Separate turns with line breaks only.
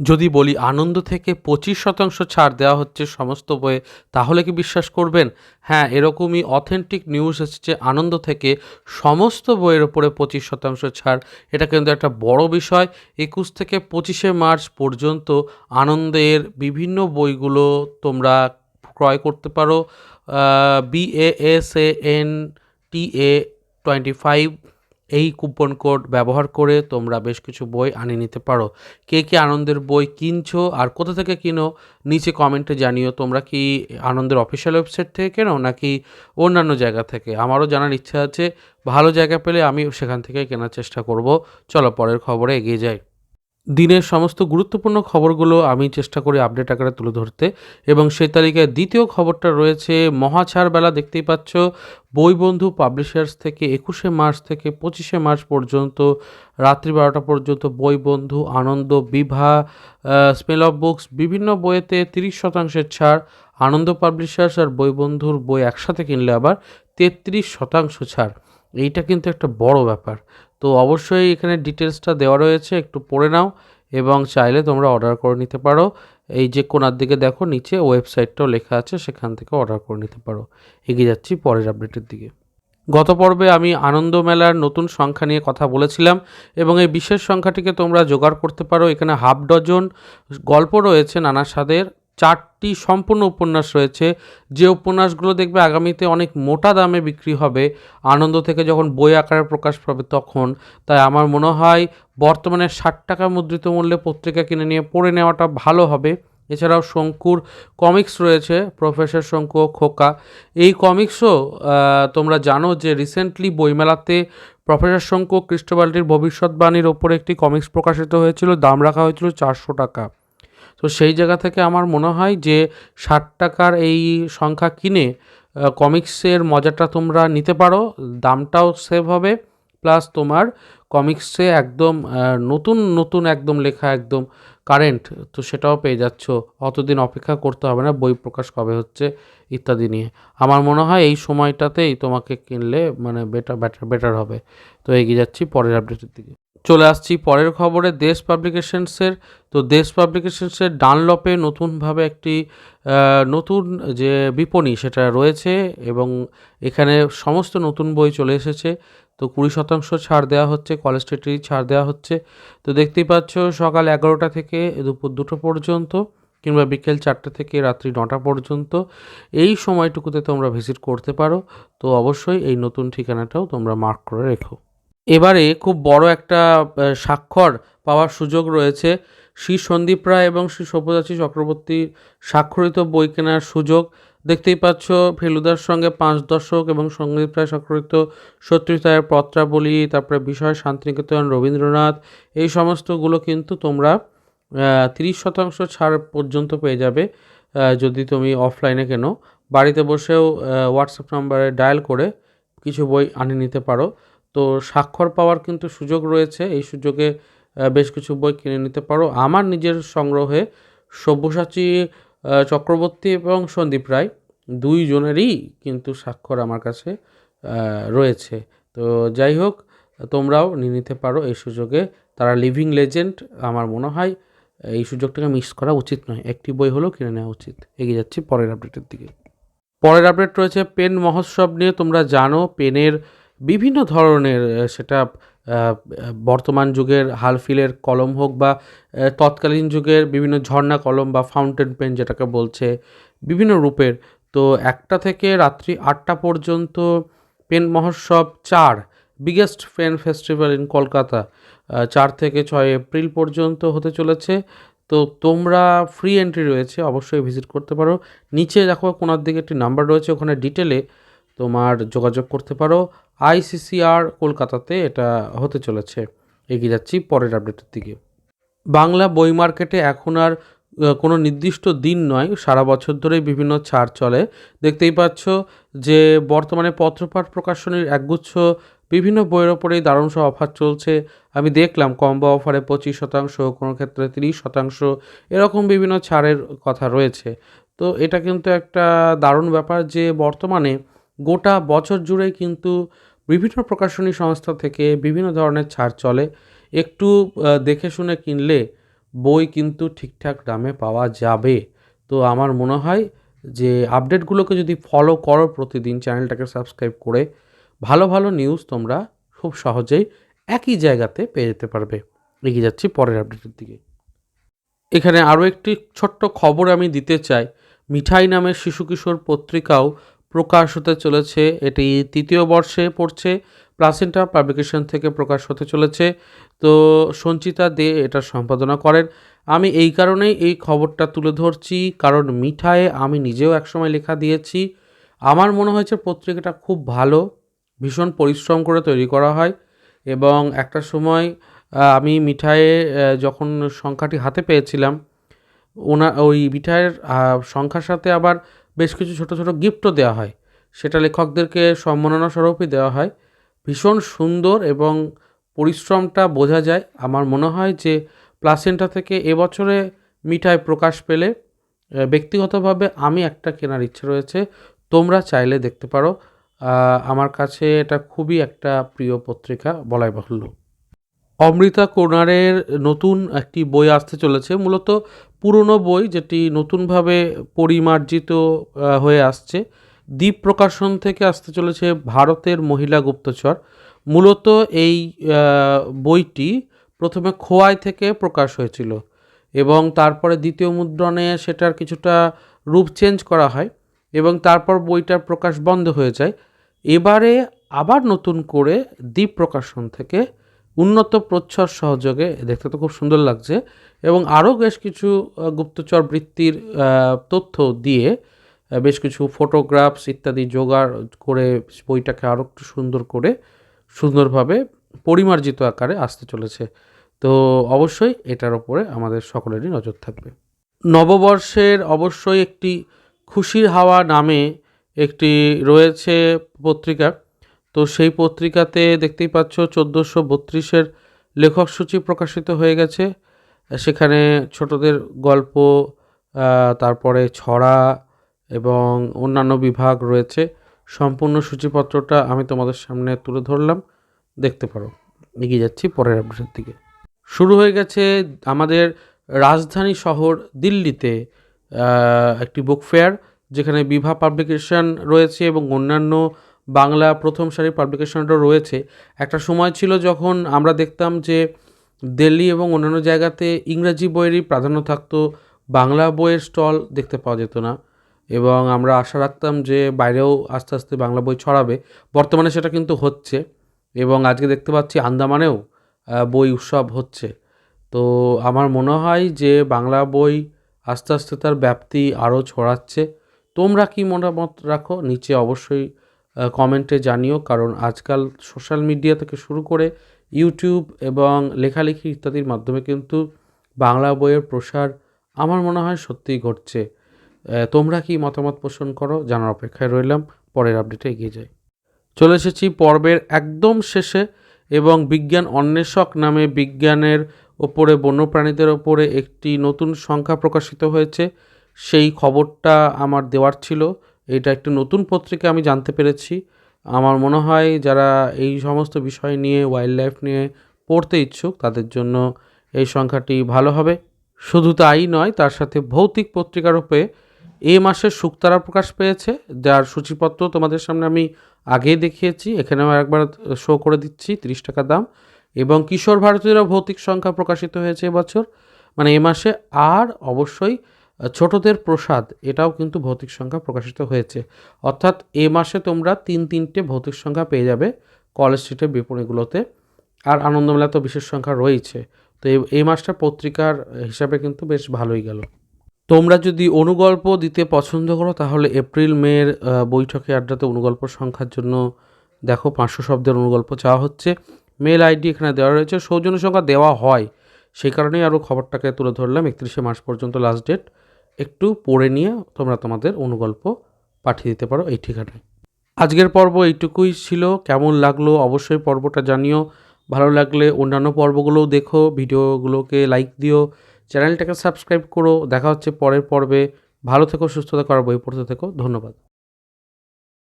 যদি বলি আনন্দ থেকে পঁচিশ শতাংশ ছাড় দেওয়া হচ্ছে সমস্ত বইয়ে, তাহলে কি বিশ্বাস করবেন? হ্যাঁ এরকমই অথেন্টিক নিউজ এসেছে আনন্দ থেকে সমস্ত বইয়ের ওপরে পঁচিশ শতাংশ ছাড়। এটা কিন্তু একটা বড় বিষয়। একুশ থেকে পঁচিশে মার্চ পর্যন্ত আনন্দের বিভিন্ন বইগুলো তোমরা ক্রয় করতে পারো। BAS N T A twenty five এই কুপন কোড ব্যবহার করে তোমরা বেশ কিছু বই আনিয়ে নিতে পারো। কে কে আনন্দের বই কিনছো আর কোথা থেকে কিনো, নিচে কমেন্টে জানিও। তোমরা কি আনন্দের অফিসিয়াল ওয়েবসাইট থেকে কেনো, নাকি অন্যান্য জায়গা থেকে? আমারও জানার ইচ্ছা আছে। ভালো জায়গা পেলে আমি সেখান থেকে কেনার চেষ্টা করব। চলো পরের খবরে এগিয়ে যাই। দিনের সমস্ত গুরুত্বপূর্ণ খবরগুলো আমি চেষ্টা করি আপডেট আকারে তুলে ধরতে এবং সেই তালিকায় দ্বিতীয় খবরটা রয়েছে, মহাছাড় বেলা দেখতেই পাচ্ছ, বইবন্ধু পাবলিশার্স থেকে একুশে মার্চ থেকে পঁচিশে মার্চ পর্যন্ত, রাত্রি বারোটা পর্যন্ত Boibondhu, Ananda, Bibha smell of books বিভিন্ন বইয়েতে তিরিশ শতাংশের ছাড়, আনন্দ পাবলিশার্স আর বইবন্ধুর বই একসাথে কিনলে আবার তেত্রিশ শতাংশ ছাড়। এইটা কিন্তু একটা বড় ব্যাপার। তো অবশ্যই এখানে ডিটেলসটা দেওয়া রয়েছে, একটু পড়ে নাও এবং চাইলে তোমরা অর্ডার করে নিতে পারো। এই যে কোনার দিকে দেখো, নিচে ওয়েবসাইটটাও লেখা আছে, সেখান থেকে অর্ডার করে নিতে পারো। এগিয়ে যাচ্ছি পরের আপডেটের দিকে। গত পর্বে আমি আনন্দ মেলার নতুন সংখ্যা নিয়ে কথা বলেছিলাম এবং এই বিশেষ সংখ্যাটিকে তোমরা জোগাড় করতে পারো। এখানে হাফ ডজন গল্প রয়েছে নানা স্বাদের চারটি সম্পূর্ণ উপন্যাস রয়েছে। যে উপন্যাসগুলো দেখবে আগামীতে অনেক মোটা দামে বিক্রি হবে। আনন্দ থেকে যখন বই আকারে প্রকাশ পাবে তখন। তাই আমার মনে হয় বর্তমানে ষাট টাকা মুদ্রিত মূল্যে পত্রিকা কিনে নিয়ে পড়ে নেওয়াটা ভালো হবে। এছাড়াও শঙ্কুর কমিক্স রয়েছে, প্রফেসর শঙ্কু খোকা। এই কমিক্সও তোমরা জানো যে রিসেন্টলি বইমেলাতে প্রফেসর শঙ্কু কৃষ্ণবাল্টির ভবিষ্যৎবাণীর ওপরে একটি কমিক্স প্রকাশিত হয়েছিল। দাম রাখা হয়েছিল চারশো টাকা। তো সেই জায়গা থেকে আমার মনে হয় যে ষাট টাকার এই সংখ্যা কিনে কমিক্সের মজাটা তোমরা নিতে পারো, দামটাও সেভ হবে প্লাস তোমার কমিক্সে একদম নতুন নতুন একদম লেখা একদম কারেন্ট, তো সেটাও পেয়ে যাচ্ছ। অতদিন অপেক্ষা করতে হবে না, বই প্রকাশ কবে হচ্ছে, ইত্যাদি নিয়ে। আমার মনে হয় এই সময়টাতেই তোমাকে কিনলে মানে বেটার বেটার বেটার হবে। তো এগিয়ে যাচ্ছি পরের আপডেটের দিকে। চলে আসছি পরের খবরে, দেশ পাবলিকেশনসের। তো দেশ পাবলিকেশনসের ডানলপে নতুনভাবে একটি নতুন যে বিপণী সেটা রয়েছে এবং এখানে সমস্ত নতুন বই চলে এসেছে। তো কুড়ি শতাংশ ছাড় দেওয়া হচ্ছে, কলেজ স্ট্রিটেরই ছাড় দেওয়া হচ্ছে। তো দেখতেই পাচ্ছ, সকাল এগারোটা থেকে দুপুর দুটো পর্যন্ত কিংবা বিকেল চারটে থেকে রাত্রি নটা পর্যন্ত এই সময়টুকুতে তোমরা ভিজিট করতে পারো। তো অবশ্যই এই নতুন ঠিকানাটাও তোমরা মার্ক করে রেখো। এবারে খুব বড় একটা স্বাক্ষর পাওয়ার সুযোগ রয়েছে। শ্রী সন্দীপ রায় এবং শ্রী সব্যসাচী চক্রবর্তীর স্বাক্ষরিত বই কেনার সুযোগ। দেখতেই পাচ্ছ, ফেলুদার সঙ্গে পাঁচ দশক এবং সংগীত প্রায় স্বাক্ষরিত সত্যিতায়ের পত্রাবলী, তারপরে বিষয়, শান্তিনিকেতন, রবীন্দ্রনাথ, এই সমস্তগুলো কিন্তু তোমরা তিরিশ শতাংশ ছাড় পর্যন্ত পেয়ে যাবে যদি তুমি অফলাইনে কেনো। বাড়িতে বসেও হোয়াটসঅ্যাপ নাম্বারে ডায়াল করে কিছু বই আনিয়ে নিতে পারো। তো স্বাক্ষর পাওয়ার কিন্তু সুযোগ রয়েছে, এই সুযোগে বেশ কিছু বই কিনে নিতে পারো। আমার নিজের সংগ্রহে সব্যসাচী চক্রবর্তী এবং সন্দীপ রায় দুইজনেরই কিন্তু স্বাক্ষর আমার কাছে রয়েছে। তো যাই হোক, তোমরাও নিয়ে নিতে পারো এই সুযোগে। তারা লিভিং লেজেন্ড, আমার মনে হয় এই সুযোগটাকে মিস করা উচিত নয়। একটি বই হলেও কিনে নেওয়া উচিত। এগিয়ে যাচ্ছি পরের আপডেটের দিকে। পরের আপডেট রয়েছে পেন মহোৎসব নিয়ে। তোমরা জানো, পেনের বিভিন্ন ধরনের সেটা বর্তমান যুগের হালফিলের কলম হোক বা তৎকালীন যুগের বিভিন্ন ঝর্ণা কলম বা ফাউন্টেন পেন যেটাকে বলছে বিভিন্ন রূপের। তো একটা থেকে রাত্রি আটটা পর্যন্ত পেন মহোৎসব চার, biggest pen festival in Kolkata চার থেকে ছয় এপ্রিল পর্যন্ত হতে চলেছে। তো তোমরা ফ্রি এন্ট্রি রয়েছে, অবশ্যই ভিজিট করতে পারো। নিচে দেখো কোনার দিকে একটি নাম্বার রয়েছে, ওখানে ডিটেলে তোমার যোগাযোগ করতে পারো। আইসিসিআর কলকাতাতে এটা হতে চলেছে। এগিয়ে যাচ্ছি পরের আপডেটের দিকে। বাংলা বই মার্কেটে এখন আর কোনো নির্দিষ্ট দিন নয়, সারা বছর ধরেই বিভিন্ন ছাড় চলে। দেখতেই পাচ্ছ যে বর্তমানে পত্রপাঠ প্রকাশনীর একগুচ্ছ বিভিন্ন বইয়ের ওপরেই দারুণ সব অফার চলছে। আমি দেখলাম কম্বো অফারে পঁচিশ শতাংশ, কোনো ক্ষেত্রে তিরিশ শতাংশ, এরকম বিভিন্ন ছাড়ের কথা রয়েছে। তো এটা কিন্তু একটা দারুণ ব্যাপার যে বর্তমানে গোটা বছর জুড়েই কিন্তু বিভিন্ন প্রকাশনী সংস্থা থেকে বিভিন্ন ধরনের ছাড় চলে। একটু দেখে শুনে কিনলে বই কিন্তু ঠিকঠাক দামে পাওয়া যাবে। তো আমার মনে হয় যে আপডেটগুলোকে যদি ফলো করো প্রতিদিন চ্যানেলটাকে সাবস্ক্রাইব করে, ভালো ভালো নিউজ তোমরা খুব সহজেই একই জায়গাতে পেয়ে যেতে পারবে। এগিয়ে যাচ্ছি পরের আপডেটের দিকে। এখানে আরও একটি ছোট্ট খবর আমি দিতে চাই। মিঠাই নামের শিশু কিশোর পত্রিকাও প্রকাশ হতে চলেছে, এটি তৃতীয় বর্ষে পড়ছে, প্লাসেন্টা পাবলিকেশন থেকে প্রকাশ হতে চলেছে। তো সঞ্চিতা দে এটা সম্পাদনা করেন। আমি এই কারণেই এই খবরটা তুলে ধরছি, কারণ মিঠায়ে আমি নিজেও একসময় লেখা দিয়েছি। আমার মনে হয়েছে পত্রিকাটা খুব ভালো, ভীষণ পরিশ্রম করে তৈরি করা হয় এবং একটা সময় আমি মিঠায়ে যখন সংখ্যাটি হাতে পেয়েছিলাম, ওনা, ওই মিঠাইয়ের সংখ্যার সাথে আবার বেশ কিছু ছোট ছোট গিফটও দেওয়া হয়। সেটা লেখকদেরকে সম্মাননা স্বরূপই দেওয়া হয়। ভীষণ সুন্দর এবং পরিশ্রমটা বোঝা যায়। আমার মনে হয় যে প্লাসেন্টা থেকে এবছরে মিঠাই প্রকাশ পেলে ব্যক্তিগতভাবে আমি একটা কেনার ইচ্ছে রয়েছে। তোমরা চাইলে দেখতে পারো। আমার কাছে এটা খুবই একটা প্রিয় পত্রিকা, বলাই বাহুল্য। অমৃতা কোনারের নতুন একটি বই আসতে চলেছে, মূলত পুরনো বই যেটি নতুনভাবে পরিমার্জিত হয়ে আসছে। দ্বীপ প্রকাশন থেকে আসতে চলেছে ভারতের মহিলা গুপ্তচর। মূলত এই বইটি প্রথমে খোয়াই থেকে প্রকাশ হয়েছিল এবং তারপরে দ্বিতীয় মুদ্রণে সেটার কিছুটা রূপ চেঞ্জ করা হয় এবং তারপর বইটার প্রকাশ বন্ধ হয়ে যায়। এবারে আবার নতুন করে দ্বীপ প্রকাশন থেকে উন্নত প্রচ্ছদ সহযোগে দেখতে তো খুব সুন্দর লাগছে, এবং আরও বেশ কিছু গুপ্তচর বৃত্তির তথ্য দিয়ে বেশ কিছু ফটোগ্রাফস ইত্যাদি জোগাড় করে বইটাকে আরও একটু সুন্দর করে, সুন্দরভাবে পরিমার্জিত আকারে আসতে চলেছে। তো অবশ্যই এটার ওপরে আমাদের সকলেরই নজর থাকবে। নববর্ষের অবশ্যই একটি খুশির হাওয়া নামে একটি রয়েছে পত্রিকা তো সেই পত্রিকাতে দেখতেই পাচ্ছ চোদ্দোশো বত্রিশের লেখক সূচি প্রকাশিত হয়ে গেছে। সেখানে ছোটদের গল্প তারপরে ছড়া এবং অন্যান্য বিভাগ রয়েছে। সম্পূর্ণ সূচিপত্রটা আমি তোমাদের সামনে তুলে ধরলাম। দেখতে পারো। এগিয়ে যাচ্ছি পরের আপডেটের দিকে। শুরু হয়ে গেছে আমাদের রাজধানী শহর দিল্লিতে একটি বুক ফেয়ার যেখানে বিভা পাবলিকেশন রয়েছে এবং অন্যান্য বাংলা প্রথম সারির পাবলিকেশনটাও রয়েছে। একটা সময় ছিল যখন আমরা দেখতাম যে দিল্লি এবং অন্যান্য জায়গাতে ইংরাজি বইয়েরই প্রাধান্য থাকতো, বাংলা বইয়ের স্টল দেখতে পাওয়া যেত না। এবং আমরা আশা রাখতাম যে বাইরেও আস্তে আস্তে বাংলা বই ছড়াবে। বর্তমানে সেটা কিন্তু হচ্ছে এবং আজকে দেখতে পাচ্ছি আন্দামানেও বই উৎসব হচ্ছে। তো আমার মনে হয় যে বাংলা বই আস্তে আস্তে তার ব্যাপ্তি আরও ছড়াচ্ছে। তোমরা কি মতামত রাখো? নিচে অবশ্যই কমেন্টে জানিও, কারণ আজকাল সোশ্যাল মিডিয়া থেকে শুরু করে ইউটিউব এবং লেখালেখি ইত্যাদির মাধ্যমে কিন্তু বাংলা বইয়ের প্রসার আমার মনে হয় সত্যিই ঘটছে। তোমরা কি মতামত পোষণ করো? জানার অপেক্ষায় রইলাম। পরের আপডেটে এগিয়ে যাই। চলে এসেছি পর্বের একদম শেষে এবং বিজ্ঞান অন্বেষক নামে বিজ্ঞানের ওপরে বন্যপ্রাণীদের ওপরে একটি নতুন সংখ্যা প্রকাশিত হয়েছে। সেই খবরটা আমার দেওয়ার ছিল। এটা একটি নতুন পত্রিকা আমি জানতে পেরেছি। আমার মনে হয় যারা এই সমস্ত বিষয় নিয়ে ওয়াইল্ড লাইফ নিয়ে পড়তে ইচ্ছুক, তাদের জন্য এই সংখ্যাটি ভালো হবে। শুধু তাই নয়, তার সাথে ভৌতিক পত্রিকার রূপে এ মাসের শুক্তারা প্রকাশ পেয়েছে। যার সূচিপত্র তোমাদের সামনে আমি আগেই দেখিয়েছি, এখানেও একবার শো করে দিচ্ছি, তিরিশ টাকা দাম। এবং কিশোর ভারতীয়রা ভৌতিক সংখ্যা প্রকাশিত হয়েছে এবছর মানে এ মাসে আর অবশ্যই ছোটদের প্রসাদ এটাও কিন্তু ভৌতিক সংখ্যা প্রকাশিত হয়েছে। অর্থাৎ এ মাসে তোমরা তিন তিনটে ভৌতিক সংখ্যা পেয়ে যাবে কলেজ স্ট্রিটের বিপণীগুলোতে। আর আনন্দমেলা তো বিশেষ সংখ্যা রয়েছে। তো এই মাসটা পত্রিকার হিসাবে কিন্তু বেশ ভালোই গেল। তোমরা যদি অনুগল্প দিতে পছন্দ করো তাহলে এপ্রিল আহ, বৈঠকে আড্ডাতে অনুগল্প সংখ্যার জন্য দেখো পাঁচশো শব্দের অনুগল্প চাওয়া হচ্ছে। মেল আইডি এখানে দেওয়া রয়েছে। সৌজন্য সংখ্যা দেওয়া হয়। সেই কারণেই আরও খবরটাকে তুলে ধরলাম। একত্রিশে মার্চ পর্যন্ত লাস্ট ডেট। একটু পড়ে নিয়ে তোমরা তোমাদের অনুগল্প পাঠিয়ে দিতে পারো এই ঠিকানায়। আজকের পর্ব এইটুকুই ছিল। কেমন লাগল অবশ্যই পর্বটা জানিও। ভালো লাগলে অন্যান্য পর্বগুলোও দেখো, ভিডিওগুলোকে লাইক দিও। চ্যানেলটাকে সাবস্ক্রাইব করো। দেখা হচ্ছে পরের পর্বে। ভালো থেকো, সুস্থ থেকো, আর বই পড়তে থেকো। ধন্যবাদ।